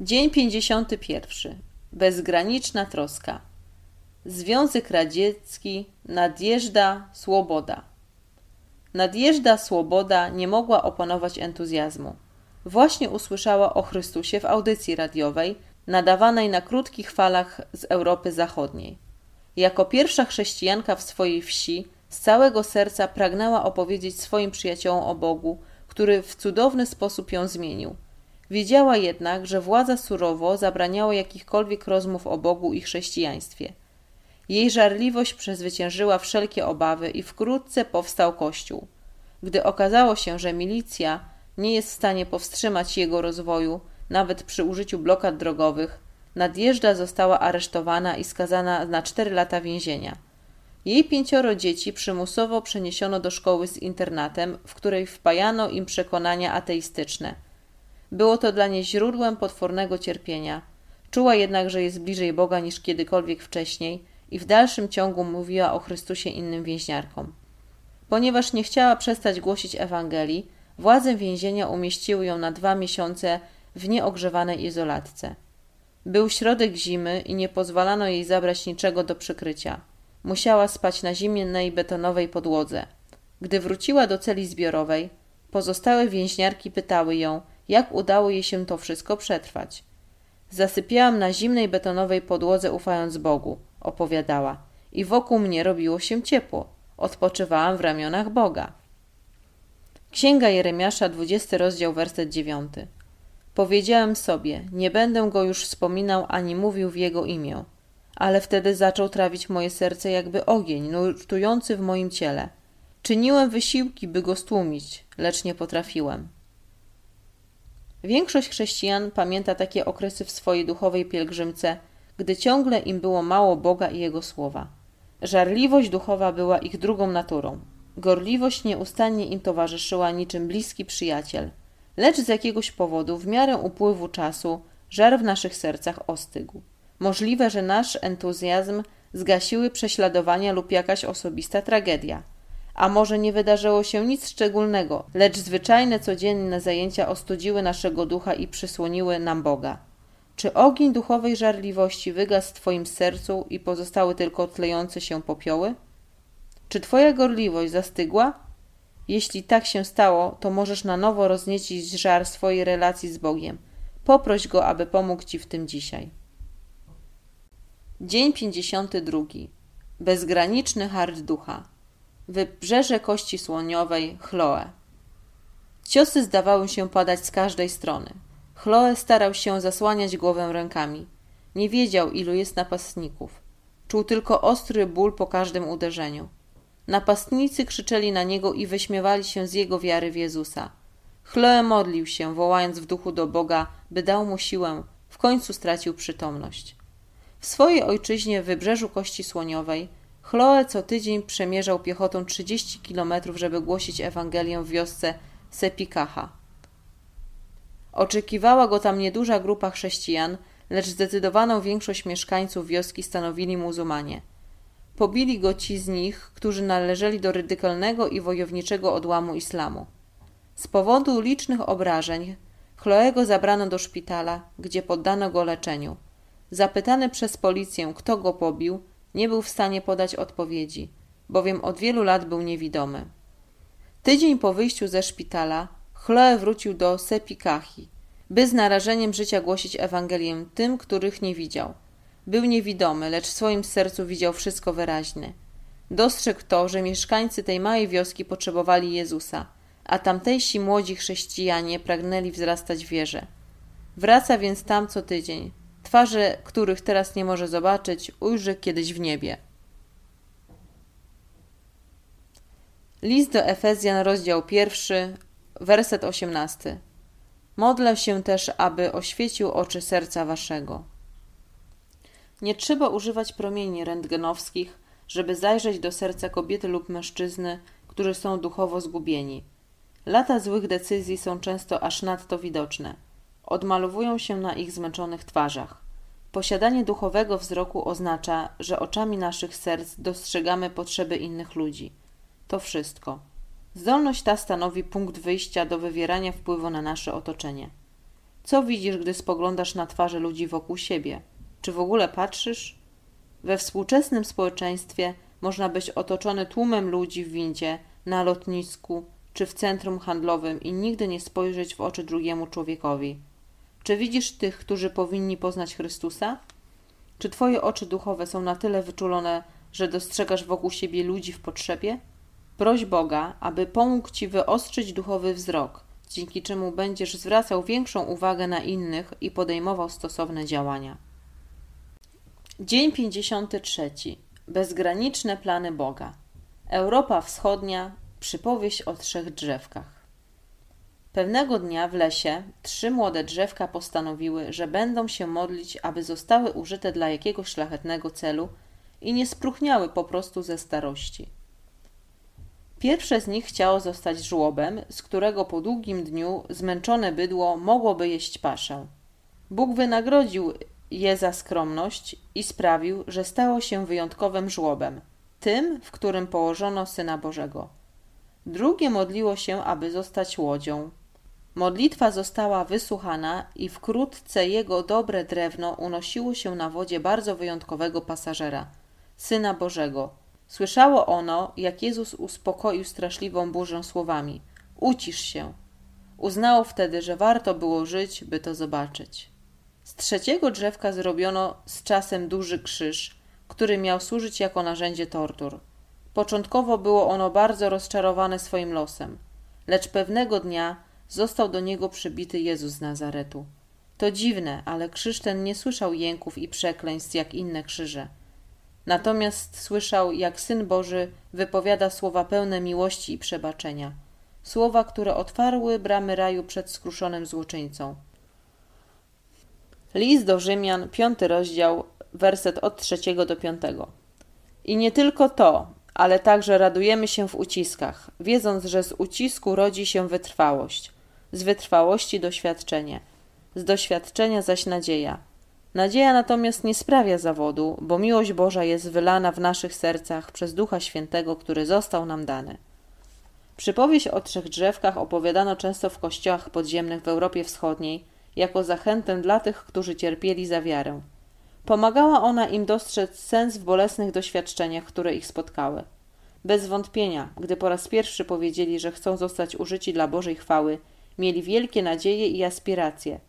Dzień 51. Bezgraniczna troska. Związek Radziecki nadjeżdża Słoboda. Nadjeżdża Słoboda nie mogła opanować entuzjazmu. Właśnie usłyszała o Chrystusie w audycji radiowej, nadawanej na krótkich falach z Europy Zachodniej. Jako pierwsza chrześcijanka w swojej wsi z całego serca pragnęła opowiedzieć swoim przyjaciołom o Bogu, który w cudowny sposób ją zmienił – Wiedziała jednak, że władza surowo zabraniała jakichkolwiek rozmów o Bogu i chrześcijaństwie. Jej żarliwość przezwyciężyła wszelkie obawy i wkrótce powstał kościół. Gdy okazało się, że milicja nie jest w stanie powstrzymać jego rozwoju, nawet przy użyciu blokad drogowych, nadjeżdża została aresztowana i skazana na cztery lata więzienia. Jej pięcioro dzieci przymusowo przeniesiono do szkoły z internatem, w której wpajano im przekonania ateistyczne – było to dla niej źródłem potwornego cierpienia. Czuła jednak, że jest bliżej Boga niż kiedykolwiek wcześniej i w dalszym ciągu mówiła o Chrystusie innym więźniarkom. Ponieważ nie chciała przestać głosić Ewangelii, władze więzienia umieściły ją na dwa miesiące w nieogrzewanej izolatce. Był środek zimy i nie pozwalano jej zabrać niczego do przykrycia. Musiała spać na zimnej betonowej podłodze. Gdy wróciła do celi zbiorowej, pozostałe więźniarki pytały ją – jak udało jej się to wszystko przetrwać. Zasypiałam na zimnej betonowej podłodze, ufając Bogu, opowiadała, i wokół mnie robiło się ciepło. Odpoczywałam w ramionach Boga. Księga Jeremiasza, 20 rozdział, werset 9. Powiedziałem sobie, nie będę go już wspominał ani mówił w jego imię. Ale wtedy zaczął trawić moje serce jakby ogień, nurtujący w moim ciele. Czyniłem wysiłki, by go stłumić, lecz nie potrafiłem. Większość chrześcijan pamięta takie okresy w swojej duchowej pielgrzymce, gdy ciągle im było mało Boga i Jego słowa. Żarliwość duchowa była ich drugą naturą. Gorliwość nieustannie im towarzyszyła niczym bliski przyjaciel. Lecz z jakiegoś powodu, w miarę upływu czasu, żar w naszych sercach ostygł. Możliwe, że nasz entuzjazm zgasiły prześladowania lub jakaś osobista tragedia – a może nie wydarzyło się nic szczególnego, lecz zwyczajne codzienne zajęcia ostudziły naszego ducha i przysłoniły nam Boga. Czy ogień duchowej żarliwości wygasł w Twoim sercu i pozostały tylko tlejące się popioły? Czy Twoja gorliwość zastygła? Jeśli tak się stało, to możesz na nowo rozniecić żar swojej relacji z Bogiem. Poproś Go, aby pomógł Ci w tym dzisiaj. Dzień 52. Bezgraniczny hart ducha. Wybrzeże Kości Słoniowej, Chloe. Ciosy zdawały się padać z każdej strony. Chloe starał się zasłaniać głowę rękami. Nie wiedział, ilu jest napastników. Czuł tylko ostry ból po każdym uderzeniu. Napastnicy krzyczeli na niego i wyśmiewali się z jego wiary w Jezusa. Chloe modlił się, wołając w duchu do Boga, by dał mu siłę. W końcu stracił przytomność. W swojej ojczyźnie w wybrzeżu Kości Słoniowej Chloe co tydzień przemierzał piechotą 30 kilometrów, żeby głosić Ewangelię w wiosce Sepikaha. Oczekiwała go tam nieduża grupa chrześcijan, lecz zdecydowaną większość mieszkańców wioski stanowili muzułmanie. Pobili go ci z nich, którzy należeli do radykalnego i wojowniczego odłamu islamu. Z powodu licznych obrażeń Chloego zabrano do szpitala, gdzie poddano go leczeniu. Zapytany przez policję, kto go pobił, nie był w stanie podać odpowiedzi, bowiem od wielu lat był niewidomy. Tydzień po wyjściu ze szpitala Chloe wrócił do Sepikachi, by z narażeniem życia głosić Ewangelię tym, których nie widział. Był niewidomy, lecz w swoim sercu widział wszystko wyraźnie. Dostrzegł to, że mieszkańcy tej małej wioski potrzebowali Jezusa, a tamtejsi młodzi chrześcijanie pragnęli wzrastać w wierze. Wraca więc tam co tydzień, twarzy, których teraz nie może zobaczyć, ujrzy kiedyś w niebie. List do Efezjan, rozdział pierwszy, werset osiemnasty. Modlę się też, aby oświecił oczy serca waszego. Nie trzeba używać promieni rentgenowskich, żeby zajrzeć do serca kobiety lub mężczyzny, którzy są duchowo zgubieni. Lata złych decyzji są często aż nadto widoczne. Odmalowują się na ich zmęczonych twarzach. Posiadanie duchowego wzroku oznacza, że oczami naszych serc dostrzegamy potrzeby innych ludzi. To wszystko. Zdolność ta stanowi punkt wyjścia do wywierania wpływu na nasze otoczenie. Co widzisz, gdy spoglądasz na twarze ludzi wokół siebie? Czy w ogóle patrzysz? We współczesnym społeczeństwie można być otoczony tłumem ludzi w windzie, na lotnisku czy w centrum handlowym i nigdy nie spojrzeć w oczy drugiemu człowiekowi. Czy widzisz tych, którzy powinni poznać Chrystusa? Czy twoje oczy duchowe są na tyle wyczulone, że dostrzegasz wokół siebie ludzi w potrzebie? Proś Boga, aby pomógł ci wyostrzyć duchowy wzrok, dzięki czemu będziesz zwracał większą uwagę na innych i podejmował stosowne działania. Dzień 53. Bezgraniczne plany Boga. Europa Wschodnia. Przypowieść o trzech drzewkach. Pewnego dnia w lesie trzy młode drzewka postanowiły, że będą się modlić, aby zostały użyte dla jakiegoś szlachetnego celu i nie spróchniały po prostu ze starości. Pierwsze z nich chciało zostać żłobem, z którego po długim dniu zmęczone bydło mogłoby jeść paszę. Bóg wynagrodził je za skromność i sprawił, że stało się wyjątkowym żłobem, tym, w którym położono Syna Bożego. Drugie modliło się, aby zostać łodzią. Modlitwa została wysłuchana i wkrótce jego dobre drewno unosiło się na wodzie bardzo wyjątkowego pasażera, Syna Bożego. Słyszało ono, jak Jezus uspokoił straszliwą burzę słowami: Ucisz się. Uznało wtedy, że warto było żyć, by to zobaczyć. Z trzeciego drzewka zrobiono z czasem duży krzyż, który miał służyć jako narzędzie tortur. Początkowo było ono bardzo rozczarowane swoim losem, lecz pewnego dnia został do niego przybity Jezus z Nazaretu. To dziwne, ale krzyż ten nie słyszał jęków i przekleństw jak inne krzyże. Natomiast słyszał, jak Syn Boży wypowiada słowa pełne miłości i przebaczenia. Słowa, które otwarły bramy raju przed skruszonym złoczyńcą. List do Rzymian, piąty rozdział, werset od trzeciego do piątego. I nie tylko to, ale także radujemy się w uciskach, wiedząc, że z ucisku rodzi się wytrwałość, z wytrwałości doświadczenie, z doświadczenia zaś nadzieja. Nadzieja natomiast nie sprawia zawodu, bo miłość Boża jest wylana w naszych sercach przez Ducha Świętego, który został nam dany. Przypowieść o trzech drzewkach opowiadano często w kościołach podziemnych w Europie Wschodniej jako zachętę dla tych, którzy cierpieli za wiarę. Pomagała ona im dostrzec sens w bolesnych doświadczeniach, które ich spotkały. Bez wątpienia, gdy po raz pierwszy powiedzieli, że chcą zostać użyci dla Bożej chwały, mieli wielkie nadzieje i aspiracje.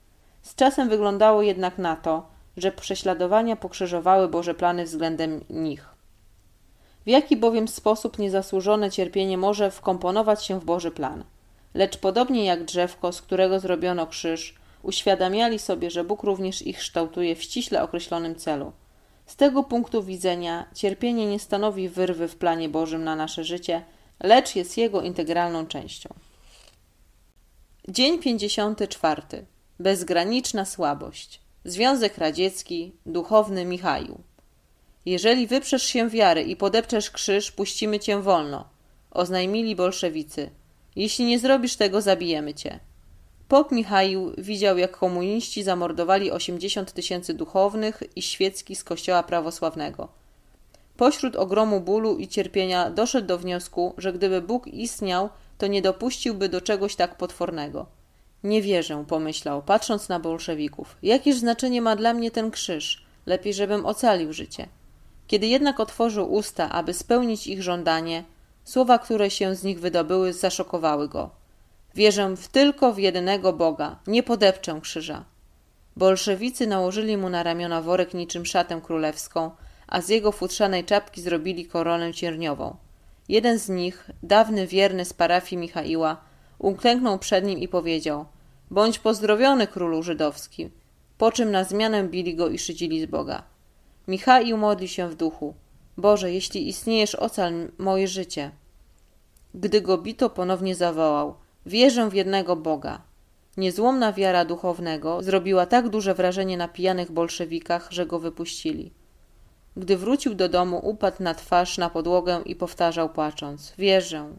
Z czasem wyglądało jednak na to, że prześladowania pokrzyżowały Boże plany względem nich. W jaki bowiem sposób niezasłużone cierpienie może wkomponować się w Boży plan? Lecz podobnie jak drzewko, z którego zrobiono krzyż, uświadamiali sobie, że Bóg również ich kształtuje w ściśle określonym celu. Z tego punktu widzenia cierpienie nie stanowi wyrwy w planie Bożym na nasze życie, lecz jest jego integralną częścią. Dzień 54. Bezgraniczna słabość. Związek Radziecki, duchowny Michaju. Jeżeli wyprzesz się wiary i podepczesz krzyż, puścimy cię wolno, oznajmili bolszewicy. Jeśli nie zrobisz tego, zabijemy cię. Pop Michaił widział, jak komuniści zamordowali 80 tysięcy duchownych i świeckich z kościoła prawosławnego. Pośród ogromu bólu i cierpienia doszedł do wniosku, że gdyby Bóg istniał, to nie dopuściłby do czegoś tak potwornego. Nie wierzę, pomyślał, patrząc na bolszewików. Jakież znaczenie ma dla mnie ten krzyż? Lepiej, żebym ocalił życie. Kiedy jednak otworzył usta, aby spełnić ich żądanie, słowa, które się z nich wydobyły, zaszokowały go. Wierzę w tylko w jedynego Boga, nie podepczę krzyża. Bolszewicy nałożyli mu na ramiona worek niczym szatę królewską, a z jego futrzanej czapki zrobili koronę cierniową. Jeden z nich, dawny wierny z parafii Michaiła, uklęknął przed nim i powiedział: Bądź pozdrowiony, królu żydowski. Po czym na zmianę bili go i szydzili z Boga. Michaił modli się w duchu: Boże, jeśli istniejesz, ocal moje życie. Gdy go bito, ponownie zawołał: Wierzę w jednego Boga. Niezłomna wiara duchownego zrobiła tak duże wrażenie na pijanych bolszewikach, że go wypuścili. Gdy wrócił do domu, upadł na twarz na podłogę i powtarzał płacząc: Wierzę.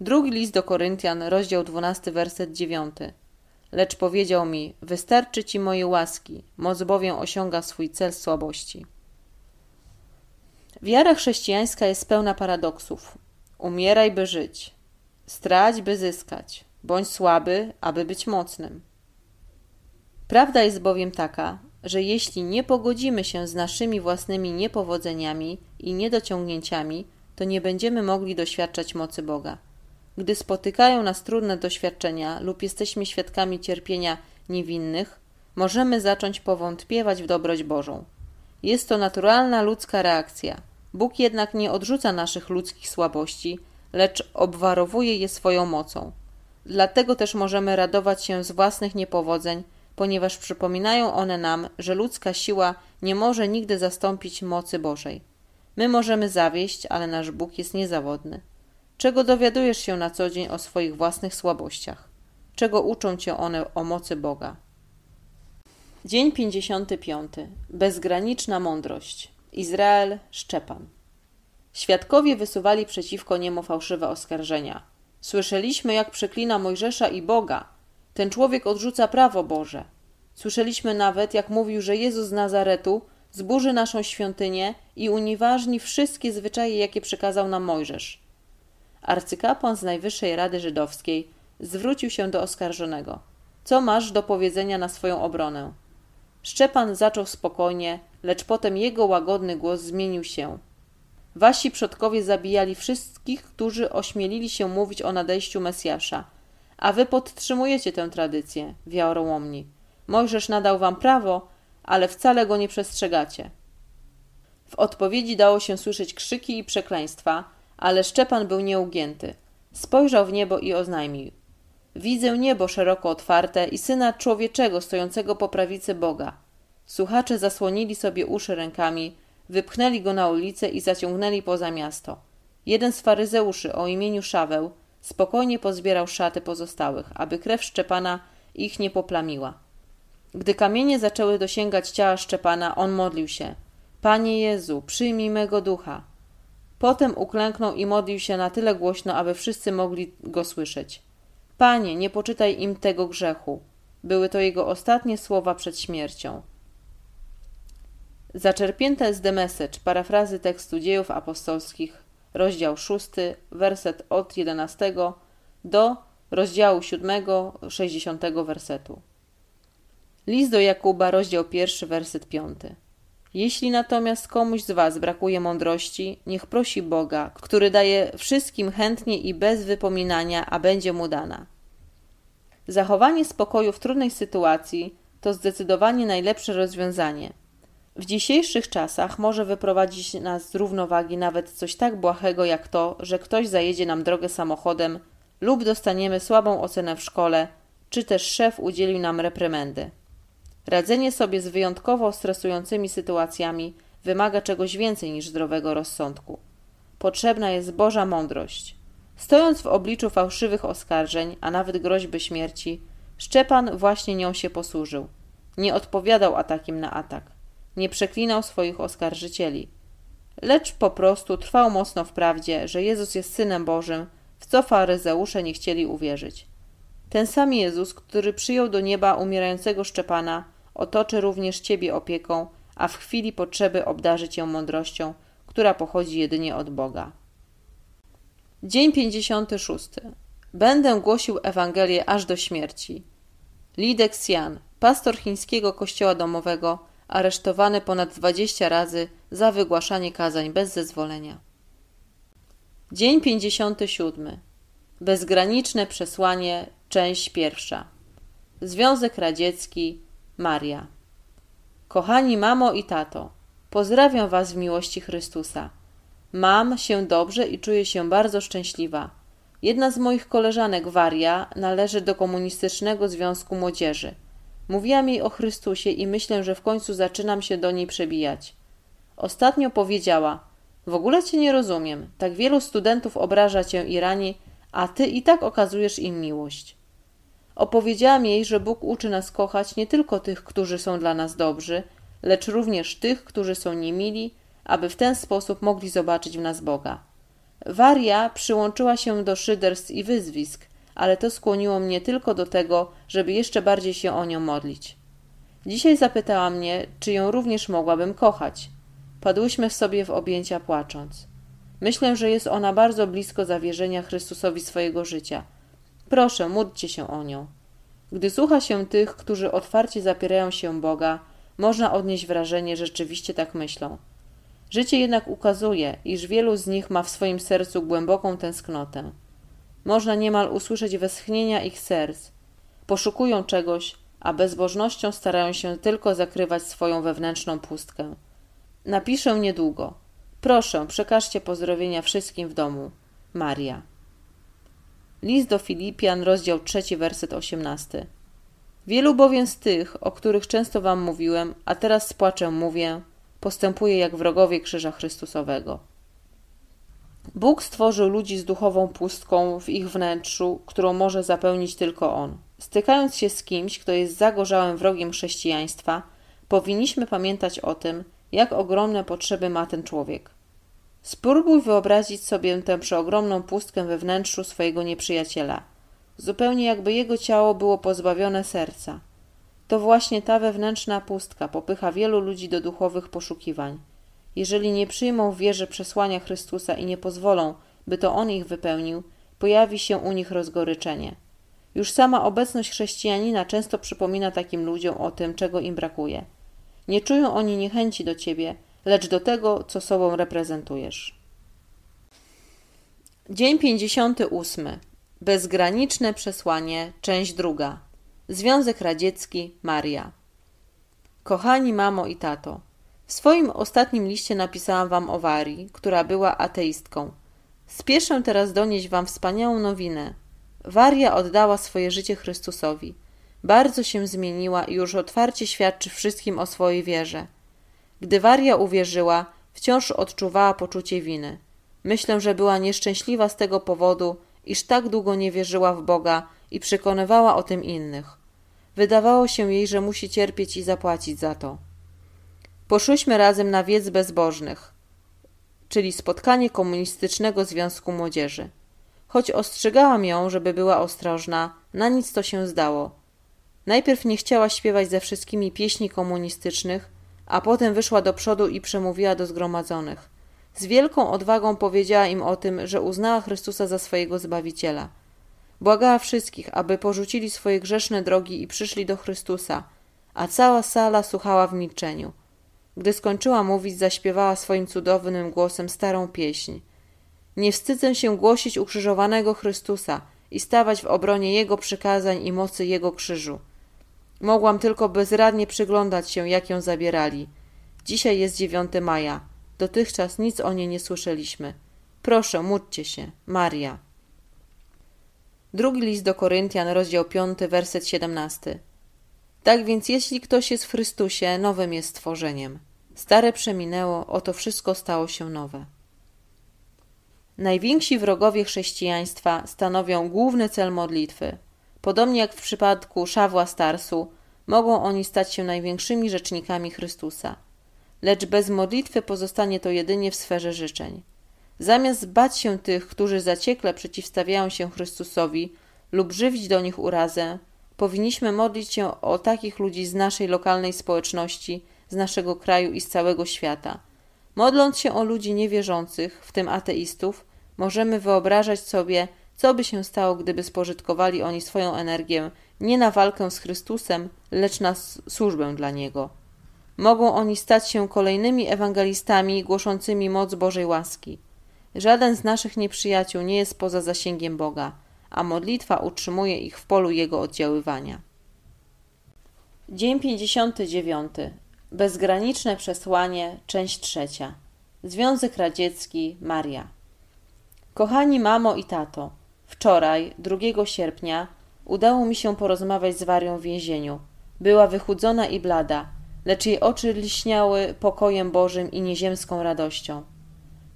Drugi list do Koryntian, rozdział 12, werset 9. Lecz powiedział mi: Wystarczy ci moje łaski, moc bowiem osiąga swój cel słabości. Wiara chrześcijańska jest pełna paradoksów. Umieraj, by żyć. Strać, by zyskać. Bądź słaby, aby być mocnym. Prawda jest bowiem taka, że jeśli nie pogodzimy się z naszymi własnymi niepowodzeniami i niedociągnięciami, to nie będziemy mogli doświadczać mocy Boga. Gdy spotykają nas trudne doświadczenia lub jesteśmy świadkami cierpienia niewinnych, możemy zacząć powątpiewać w dobroć Bożą. Jest to naturalna ludzka reakcja. Bóg jednak nie odrzuca naszych ludzkich słabości, lecz obwarowuje je swoją mocą. Dlatego też możemy radować się z własnych niepowodzeń, ponieważ przypominają one nam, że ludzka siła nie może nigdy zastąpić mocy Bożej. My możemy zawieść, ale nasz Bóg jest niezawodny. Czego dowiadujesz się na co dzień o swoich własnych słabościach? Czego uczą cię one o mocy Boga? Dzień 55. Bezgraniczna mądrość. Izrael, Szczepan. Świadkowie wysuwali przeciwko niemu fałszywe oskarżenia. Słyszeliśmy, jak przeklina Mojżesza i Boga. Ten człowiek odrzuca prawo Boże. Słyszeliśmy nawet, jak mówił, że Jezus z Nazaretu zburzy naszą świątynię i unieważni wszystkie zwyczaje, jakie przekazał nam Mojżesz. Arcykapłan z Najwyższej Rady Żydowskiej zwrócił się do oskarżonego. Co masz do powiedzenia na swoją obronę? Szczepan zaczął spokojnie, lecz potem jego łagodny głos zmienił się. Wasi przodkowie zabijali wszystkich, którzy ośmielili się mówić o nadejściu Mesjasza, a wy podtrzymujecie tę tradycję, wiarołomni. Mojżesz nadał wam prawo, ale wcale go nie przestrzegacie. W odpowiedzi dało się słyszeć krzyki i przekleństwa, ale Szczepan był nieugięty. Spojrzał w niebo i oznajmił: Widzę niebo szeroko otwarte i syna człowieczego stojącego po prawicy Boga. Słuchacze zasłonili sobie uszy rękami, wypchnęli go na ulicę i zaciągnęli poza miasto. Jeden z faryzeuszy o imieniu Szaweł spokojnie pozbierał szaty pozostałych, aby krew Szczepana ich nie poplamiła. Gdy kamienie zaczęły dosięgać ciała Szczepana, on modlił się: Panie Jezu, przyjmij mego ducha. Potem uklęknął i modlił się na tyle głośno, aby wszyscy mogli go słyszeć. Panie, nie poczytaj im tego grzechu. Były to jego ostatnie słowa przed śmiercią. Zaczerpnięte z The Message, parafrazy tekstu dziejów apostolskich, rozdział 6, werset od 11 do rozdziału 7, 60 wersetu. List do Jakuba, rozdział 1, werset 5. Jeśli natomiast komuś z Was brakuje mądrości, niech prosi Boga, który daje wszystkim chętnie i bez wypominania, a będzie mu dana. Zachowanie spokoju w trudnej sytuacji to zdecydowanie najlepsze rozwiązanie. W dzisiejszych czasach może wyprowadzić nas z równowagi nawet coś tak błahego jak to, że ktoś zajedzie nam drogę samochodem lub dostaniemy słabą ocenę w szkole, czy też szef udzielił nam reprymendy. Radzenie sobie z wyjątkowo stresującymi sytuacjami wymaga czegoś więcej niż zdrowego rozsądku. Potrzebna jest Boża mądrość. Stojąc w obliczu fałszywych oskarżeń, a nawet groźby śmierci, Szczepan właśnie nią się posłużył. Nie odpowiadał atakiem na atak. Nie przeklinał swoich oskarżycieli. Lecz po prostu trwał mocno w prawdzie, że Jezus jest Synem Bożym, w co faryzeusze nie chcieli uwierzyć. Ten sam Jezus, który przyjął do nieba umierającego Szczepana, otoczy również Ciebie opieką, a w chwili potrzeby obdarzy Cię mądrością, która pochodzi jedynie od Boga. Dzień 56. Będę głosił Ewangelię aż do śmierci. Lidek Sian, pastor chińskiego kościoła domowego, aresztowany ponad 20 razy za wygłaszanie kazań bez zezwolenia. Dzień 57. Bezgraniczne przesłanie, część pierwsza. Związek Radziecki, Maria. Kochani mamo i tato, pozdrawiam Was w miłości Chrystusa. Mam się dobrze i czuję się bardzo szczęśliwa. Jedna z moich koleżanek, Waria, należy do Komunistycznego Związku Młodzieży. Mówiłam jej o Chrystusie i myślę, że w końcu zaczynam się do niej przebijać. Ostatnio powiedziała: W ogóle cię nie rozumiem. Tak wielu studentów obraża cię i rani, a ty i tak okazujesz im miłość. Opowiedziałam jej, że Bóg uczy nas kochać nie tylko tych, którzy są dla nas dobrzy, lecz również tych, którzy są niemili, aby w ten sposób mogli zobaczyć w nas Boga. Waria przyłączyła się do szyderstw i wyzwisk, ale to skłoniło mnie tylko do tego, żeby jeszcze bardziej się o nią modlić. Dzisiaj zapytała mnie, czy ją również mogłabym kochać. Padłyśmy sobie w objęcia płacząc. Myślę, że jest ona bardzo blisko zawierzenia Chrystusowi swojego życia. Proszę, módlcie się o nią. Gdy słucha się tych, którzy otwarcie zapierają się Boga, można odnieść wrażenie, że rzeczywiście tak myślą. Życie jednak ukazuje, iż wielu z nich ma w swoim sercu głęboką tęsknotę. Można niemal usłyszeć westchnienia ich serc. Poszukują czegoś, a bezbożnością starają się tylko zakrywać swoją wewnętrzną pustkę. Napiszę niedługo. Proszę, przekażcie pozdrowienia wszystkim w domu. Maria. List do Filipian, rozdział 3, werset 18. Wielu bowiem z tych, o których często wam mówiłem, a teraz z płaczem mówię, postępuje jak wrogowie krzyża Chrystusowego. Bóg stworzył ludzi z duchową pustką w ich wnętrzu, którą może zapełnić tylko On. Stykając się z kimś, kto jest zagorzałym wrogiem chrześcijaństwa, powinniśmy pamiętać o tym, jak ogromne potrzeby ma ten człowiek. Spróbuj wyobrazić sobie tę przeogromną pustkę we wnętrzu swojego nieprzyjaciela, zupełnie jakby jego ciało było pozbawione serca. To właśnie ta wewnętrzna pustka popycha wielu ludzi do duchowych poszukiwań. Jeżeli nie przyjmą w wierze przesłania Chrystusa i nie pozwolą, by to On ich wypełnił, pojawi się u nich rozgoryczenie. Już sama obecność chrześcijanina często przypomina takim ludziom o tym, czego im brakuje. Nie czują oni niechęci do ciebie, lecz do tego, co sobą reprezentujesz. Dzień 58. Bezgraniczne przesłanie, część druga. Związek Radziecki, Maria. Kochani mamo i tato, w swoim ostatnim liście napisałam wam o Warii, która była ateistką. Spieszę teraz donieść wam wspaniałą nowinę. Waria oddała swoje życie Chrystusowi. Bardzo się zmieniła i już otwarcie świadczy wszystkim o swojej wierze. Gdy Waria uwierzyła, wciąż odczuwała poczucie winy. Myślę, że była nieszczęśliwa z tego powodu, iż tak długo nie wierzyła w Boga i przekonywała o tym innych. Wydawało się jej, że musi cierpieć i zapłacić za to. Poszłyśmy razem na wiec bezbożnych, czyli spotkanie Komunistycznego Związku Młodzieży. Choć ostrzegałam ją, żeby była ostrożna, na nic to się zdało. Najpierw nie chciała śpiewać ze wszystkimi pieśni komunistycznych, a potem wyszła do przodu i przemówiła do zgromadzonych. Z wielką odwagą powiedziała im o tym, że uznała Chrystusa za swojego Zbawiciela. Błagała wszystkich, aby porzucili swoje grzeszne drogi i przyszli do Chrystusa, a cała sala słuchała w milczeniu. Gdy skończyła mówić, zaśpiewała swoim cudownym głosem starą pieśń. Nie wstydzę się głosić ukrzyżowanego Chrystusa i stawać w obronie Jego przykazań i mocy Jego krzyżu. Mogłam tylko bezradnie przyglądać się, jak ją zabierali. Dzisiaj jest 9 maja. Dotychczas nic o niej nie słyszeliśmy. Proszę, módlcie się. Maria. Drugi list do Koryntian, rozdział 5, werset 17. Tak więc jeśli ktoś jest w Chrystusie, nowym jest stworzeniem. Stare przeminęło, oto wszystko stało się nowe. Najwięksi wrogowie chrześcijaństwa stanowią główny cel modlitwy. Podobnie jak w przypadku Szawła Starsu, mogą oni stać się największymi rzecznikami Chrystusa. Lecz bez modlitwy pozostanie to jedynie w sferze życzeń. Zamiast bać się tych, którzy zaciekle przeciwstawiają się Chrystusowi lub żywić do nich urazę, powinniśmy modlić się o takich ludzi z naszej lokalnej społeczności, z naszego kraju i z całego świata. Modląc się o ludzi niewierzących, w tym ateistów, możemy wyobrażać sobie, co by się stało, gdyby spożytkowali oni swoją energię nie na walkę z Chrystusem, lecz na służbę dla Niego. Mogą oni stać się kolejnymi ewangelistami głoszącymi moc Bożej łaski. Żaden z naszych nieprzyjaciół nie jest poza zasięgiem Boga, a modlitwa utrzymuje ich w polu Jego oddziaływania. Dzień 59. Bezgraniczne przesłanie, część trzecia. Związek Radziecki, Maria. Kochani mamo i tato, wczoraj, 2 sierpnia, udało mi się porozmawiać z Warią w więzieniu. Była wychudzona i blada, lecz jej oczy liśniały pokojem Bożym i nieziemską radością.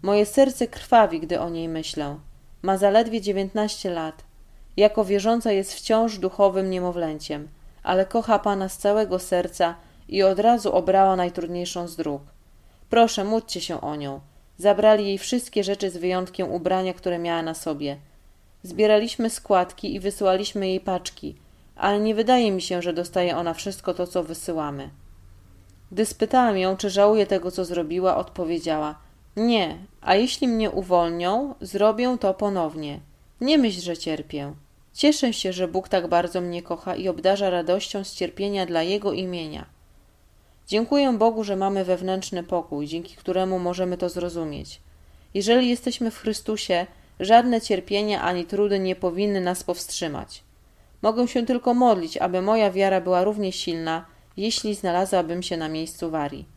Moje serce krwawi, gdy o niej myślę. Ma zaledwie dziewiętnaście lat. Jako wierząca jest wciąż duchowym niemowlęciem, ale kocha Pana z całego serca i od razu obrała najtrudniejszą z dróg. Proszę, módlcie się o nią. Zabrali jej wszystkie rzeczy z wyjątkiem ubrania, które miała na sobie. Zbieraliśmy składki i wysyłaliśmy jej paczki, ale nie wydaje mi się, że dostaje ona wszystko to, co wysyłamy. Gdy spytałam ją, czy żałuje tego, co zrobiła, odpowiedziała: Nie, a jeśli mnie uwolnią, zrobię to ponownie. Nie myśl, że cierpię. Cieszę się, że Bóg tak bardzo mnie kocha i obdarza radością z cierpienia dla Jego imienia. Dziękuję Bogu, że mamy wewnętrzny pokój, dzięki któremu możemy to zrozumieć. Jeżeli jesteśmy w Chrystusie, żadne cierpienia ani trudy nie powinny nas powstrzymać. Mogę się tylko modlić, aby moja wiara była równie silna, jeśli znalazłabym się na miejscu Warii.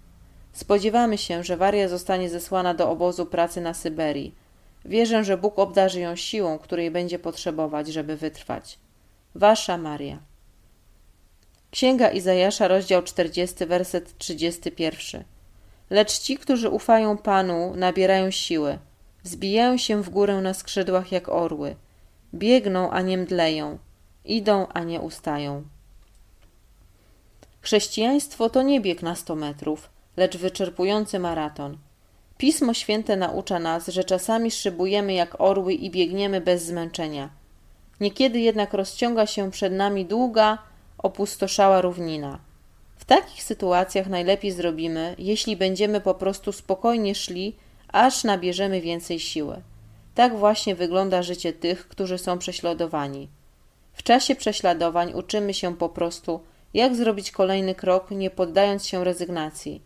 Spodziewamy się, że Waria zostanie zesłana do obozu pracy na Syberii. Wierzę, że Bóg obdarzy ją siłą, której będzie potrzebować, żeby wytrwać. Wasza Maria. Księga Izajasza, rozdział 40, werset 31. Lecz ci, którzy ufają Panu, nabierają siły, wzbijają się w górę na skrzydłach jak orły, biegną, a nie mdleją, idą, a nie ustają. Chrześcijaństwo to nie bieg na sto metrów, lecz wyczerpujący maraton. Pismo Święte naucza nas, że czasami szybujemy jak orły i biegniemy bez zmęczenia. Niekiedy jednak rozciąga się przed nami długa, opustoszała równina. W takich sytuacjach najlepiej zrobimy, jeśli będziemy po prostu spokojnie szli, aż nabierzemy więcej siły. Tak właśnie wygląda życie tych, którzy są prześladowani. W czasie prześladowań uczymy się po prostu, jak zrobić kolejny krok, nie poddając się rezygnacji.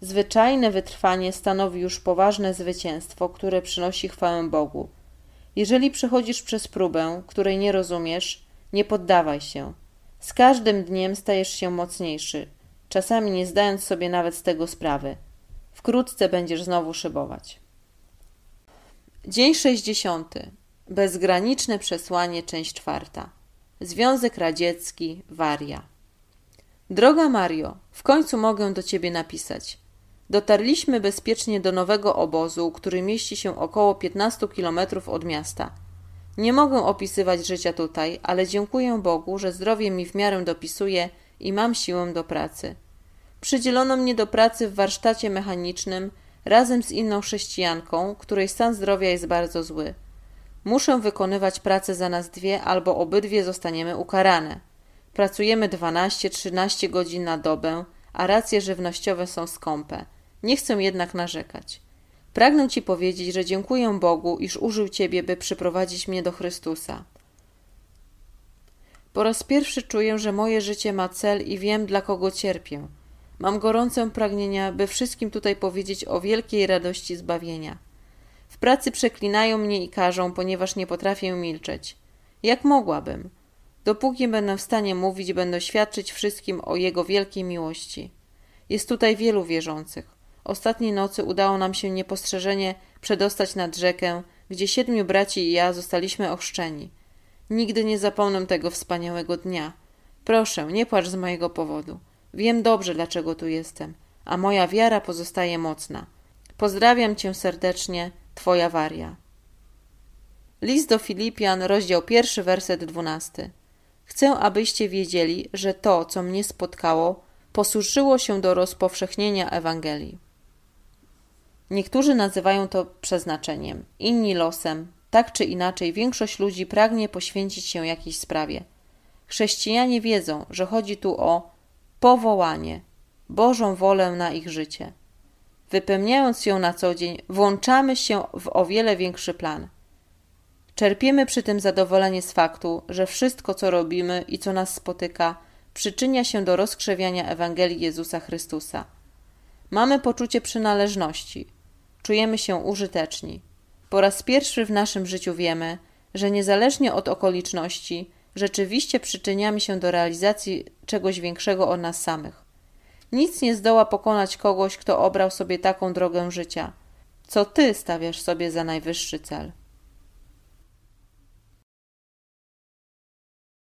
Zwyczajne wytrwanie stanowi już poważne zwycięstwo, które przynosi chwałę Bogu. Jeżeli przechodzisz przez próbę, której nie rozumiesz, nie poddawaj się. Z każdym dniem stajesz się mocniejszy, czasami nie zdając sobie nawet z tego sprawy. Wkrótce będziesz znowu szybować. Dzień 60. Bezgraniczne przesłanie, część czwarta. Związek Radziecki, Waria. Droga Mario, w końcu mogę do ciebie napisać. Dotarliśmy bezpiecznie do nowego obozu, który mieści się około 15 kilometrów od miasta. Nie mogę opisywać życia tutaj, ale dziękuję Bogu, że zdrowie mi w miarę dopisuje i mam siłę do pracy. Przydzielono mnie do pracy w warsztacie mechanicznym razem z inną chrześcijanką, której stan zdrowia jest bardzo zły. Muszę wykonywać pracę za nas dwie, albo obydwie zostaniemy ukarane. Pracujemy 12-13 godzin na dobę, a racje żywnościowe są skąpe. Nie chcę jednak narzekać. Pragnę Ci powiedzieć, że dziękuję Bogu, iż użył Ciebie, by przyprowadzić mnie do Chrystusa. Po raz pierwszy czuję, że moje życie ma cel i wiem, dla kogo cierpię. Mam gorące pragnienia, by wszystkim tutaj powiedzieć o wielkiej radości zbawienia. W pracy przeklinają mnie i karzą, ponieważ nie potrafię milczeć. Jak mogłabym? Dopóki będę w stanie mówić, będę świadczyć wszystkim o Jego wielkiej miłości. Jest tutaj wielu wierzących. Ostatniej nocy udało nam się niepostrzeżenie przedostać nad rzekę, gdzie siedmiu braci i ja zostaliśmy ochrzczeni. Nigdy nie zapomnę tego wspaniałego dnia. Proszę, nie płacz z mojego powodu. Wiem dobrze, dlaczego tu jestem, a moja wiara pozostaje mocna. Pozdrawiam cię serdecznie, twoja waria. List do Filipian, rozdział pierwszy, werset dwunasty. Chcę, abyście wiedzieli, że to, co mnie spotkało, posłużyło się do rozpowszechnienia Ewangelii. Niektórzy nazywają to przeznaczeniem, inni losem. Tak czy inaczej, większość ludzi pragnie poświęcić się jakiejś sprawie. Chrześcijanie wiedzą, że chodzi tu o powołanie, Bożą wolę na ich życie. Wypełniając ją na co dzień, włączamy się w o wiele większy plan. Czerpiemy przy tym zadowolenie z faktu, że wszystko, co robimy i co nas spotyka, przyczynia się do rozkrzewiania Ewangelii Jezusa Chrystusa. Mamy poczucie przynależności, czujemy się użyteczni. Po raz pierwszy w naszym życiu wiemy, że niezależnie od okoliczności, rzeczywiście przyczyniamy się do realizacji czegoś większego od nas samych. Nic nie zdoła pokonać kogoś, kto obrał sobie taką drogę życia, co ty stawiasz sobie za najwyższy cel.